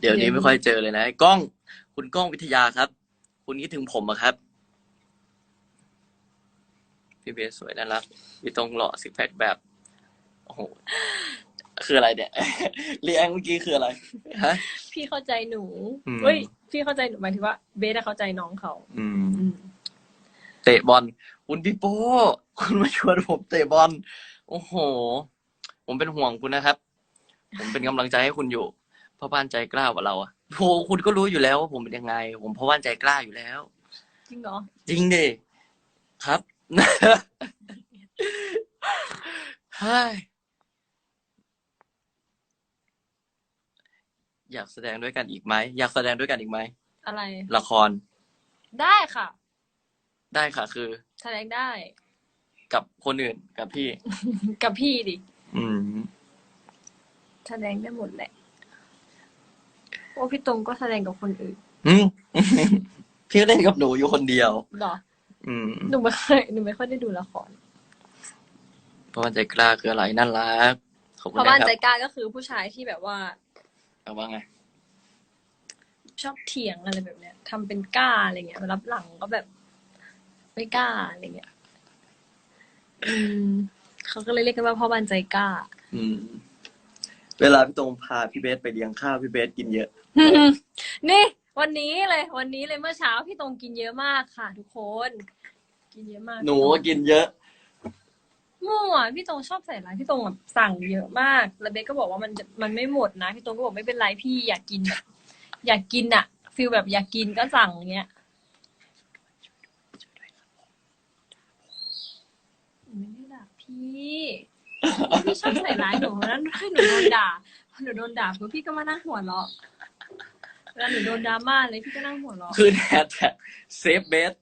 เดี๋ยวนี้ไม่ค่อยเจอเลยนะไอ้กล้อง คุณกล้องวิทยาครับ คุณคิดถึงผมอะครับ พี่เบสสวยน่ารักพี่ตรงหล่อสิกแพคแบบ โอ้โห คืออะไรเนี่ยรีแอคเมื่อกี้คืออะไร ฮะ พี่เข้าใจหนูอืม เฮ้ย พี่เข้าใจหนูหมายถึงว่าเบสอะเข้าใจน้องเขาอืม อืมเตะบอล คุณพี่โป้คุณมาชวนผมเตะบอล โอ้โห ผมเป็นห่วงคุณนะครับ ผมเป็นกำลังใจให้คุณอยู่ พ่อบ้านใจกล้ากว่าเราอะโหคุณก็รู้อยู่แล้วว่าผมเป็นยังไง ผมพ่อบ้านใจกล้าอยู่แล้ว จริงเหรอ จริงดิครับ เฮ้ยอยากแสดงด้วยกันอีกไหมอยากแสดงด้วยกันอีกไหมอะไร ละครได้ค่ะ ได้ค่ะ คือ แสดงได้ กับคนอื่นกับพี่ กับพี่ดิ อืม แสดงได้หมดแหละ โอ้พี่ตรงก็แสดงกับคนอื่น อืมพี่เล่นกับหนูอยู่คนเดียวเหรอ อืมหนูไม่เคยหนูไม่ค่อยได้ดูละครเพราะว่าใจกล้าคืออะไรน่ารักขอบคุเพณราะนะบ้านครัใจบกล้าก็คือผู้ชายที่แบบว่า เอาว่าไง ชอบเถียงอะไรแบบเนี้ยทำเป็นกล้าอะไรเงี้ยรับหลังก็แบบ ไม่กล้าอะไรเงี้ยอืมเขาก็เลยเรียกกันว่าพ่อบ้านใจกล้า อืม เวลาพี่ตรงพาพี่เบสไปเลี้ยงข้าวพี่เบสกินเยอะ นี่ วันนี้เลย วันนี้เลยเมื่อเช้าพี่ตรงกินเยอะมากค่ะ ทุกคน กินเยอะมากหนูก็กินเยอะมั่วพี่ตรงชอบใส่ร้ายพี่ตรงแบบสั่งเยอะมากแล้วเบสก็บอกว่ามันจะมันไม่หมดนะพี่ตรงก็บอกไม่เป็นไรพี่อยากกินแบบอยากกินอะฟิลแบบอยากกินก็สั่งอย่างเงี้ยไม่ได้ด่าพี่ พี่ชอบใส่ร้ายหนูนั้นให้หนูโดนด่าพอหนูโดนด่าปุ๊บพี่ก็มานั่งหัวเราะเวลาหนูโดนดราม่าเลยพี่ก็นั่งหัวเราะคือแฮชแท็กเซฟเบส